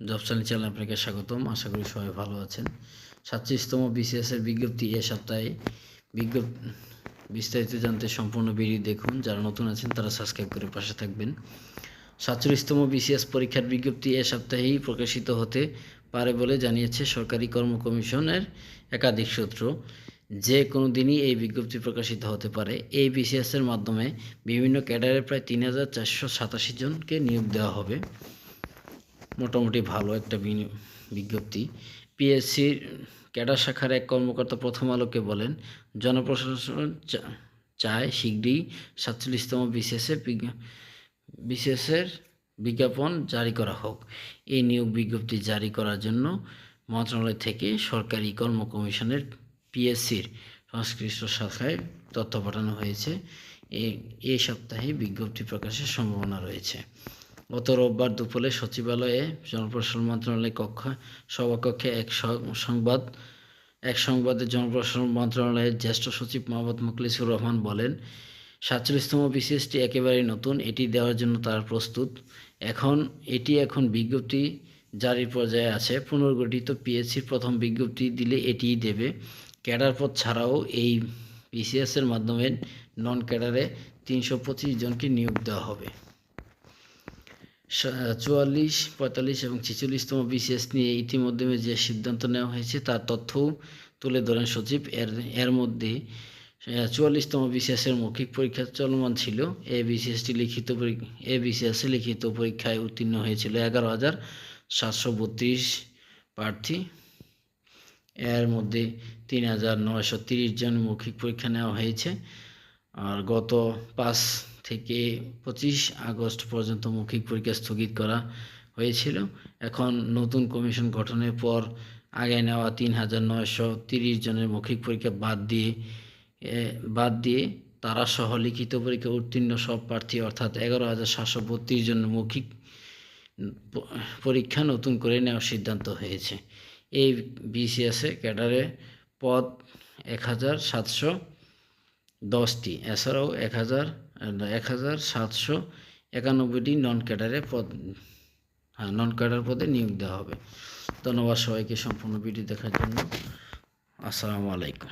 Job channel আপনাকে স্বাগতম। আশা করি সবাই ভালো আছেন। সাতত্রিশতম বিসিএস এর বিজ্ঞপ্তি এ সপ্তাহে বিজ্ঞপ বিস্তারিত জানতে সম্পূর্ণ ভিডিও দেখুন। যারা নতুন আছেন, তারা সাবস্ক্রাইব করে পাশে থাকবেন। সাতচল্লিশতম বিসিএস পরীক্ষার বিজ্ঞপ্তি এ সপ্তাহেই প্রকাশিত হতে পারে বলে জানিয়েছে সরকারি কর্ম কমিশনের একাধিক সূত্র। যে কোনো দিনই এই বিজ্ঞপ্তি প্রকাশিত হতে পারে। এই বিসিএস এর মাধ্যমে বিভিন্ন ক্যাডারের প্রায় তিন হাজার চারশো সাতাশি জনকে নিয়োগ দেওয়া হবে। মোটামুটি ভালো একটা বিজ্ঞপ্তি। পিএসসির ক্যাডার শাখার এক কর্মকর্তা প্রথম আলোকে বলেন, জনপ্রশাসন চায় শীঘ্রই সাতচল্লিশতম বিসিএসে বিশেষের বিজ্ঞাপন জারি করা হোক। এই নিয়োগ বিজ্ঞপ্তি জারি করার জন্য মন্ত্রণালয় থেকে সরকারি কর্ম কমিশনের পিএসসির সংশ্লিষ্ট শাখায় তথ্য পাঠানো হয়েছে। এই সপ্তাহে বিজ্ঞপ্তি প্রকাশের সম্ভাবনা রয়েছে। গত রোববার দুপুরে সচিবালয়ে জনপ্রশাসন মন্ত্রণালয় কক্ষ, সভাকক্ষে এক সংবাদ, এক সংবাদে জনপ্রশাসন মন্ত্রণালয়ের জ্যেষ্ঠ সচিব মোহাম্মদ মুখলিসুর রহমান বলেন, সাতচল্লিশতম বিসিএসটি একেবারেই নতুন, এটি দেওয়ার জন্য তার প্রস্তুত। এখন, এটি এখন বিজ্ঞপ্তি জারির পর্যায়ে আছে। পুনর্গঠিত পিএসসির প্রথম বিজ্ঞপ্তি দিলে এটিই দেবে। ক্যাডার পদ ছাড়াও এই বিসিএসের মাধ্যমে নন ক্যাডারে তিনশো পঁচিশ জনকে নিয়োগ দেওয়া হবে। চুয়াল্লিশ, পঁয়তাল্লিশ এবং ছেচল্লিশতম বিসিএস নিয়ে ইতিমধ্যে যে সিদ্ধান্ত নেওয়া হয়েছে, তার তথ্যও তুলে ধরেন সচিব। এর এর মধ্যে চুয়াল্লিশতম বিসিএসের মৌখিক পরীক্ষা চলমান ছিল। এ বিসিএসটি লিখিত এ বিসিএসে লিখিত পরীক্ষায় উত্তীর্ণ হয়েছিল এগারো হাজার সাতশো বত্রিশ প্রার্থী। এর মধ্যে তিন হাজার নয়শো তিরিশ জন মৌখিক পরীক্ষা নেওয়া হয়েছে। আর গত পাঁচ থেকে পঁচিশ আগস্ট পর্যন্ত মৌখিক পরীক্ষা স্থগিত করা হয়েছিল। এখন নতুন কমিশন গঠনের পর আগে নেওয়া তিন হাজার নয়শো তিরিশ জনের মৌখিক পরীক্ষা বাদ দিয়ে বাদ দিয়ে তারা সহ লিখিত পরীক্ষা উত্তীর্ণ সব প্রার্থী অর্থাৎ এগারো হাজার সাতশো বত্রিশ জনের মৌখিক পরীক্ষা নতুন করে নেওয়ার সিদ্ধান্ত হয়েছে। এই বিসিএসে ক্যাডারে পদ এক হাজার সাতশো দশটি। এছাড়াও এক হাজার এক হাজার সাতশো একানব্বইটি নন ক্যাডারে পদ হ্যাঁ নন ক্যাডার পদে নিয়োগ দেওয়া হবে। ধন্যবাদ সবাইকে সম্পূর্ণ ভিডিও দেখার জন্য। আসসালামু আলাইকুম।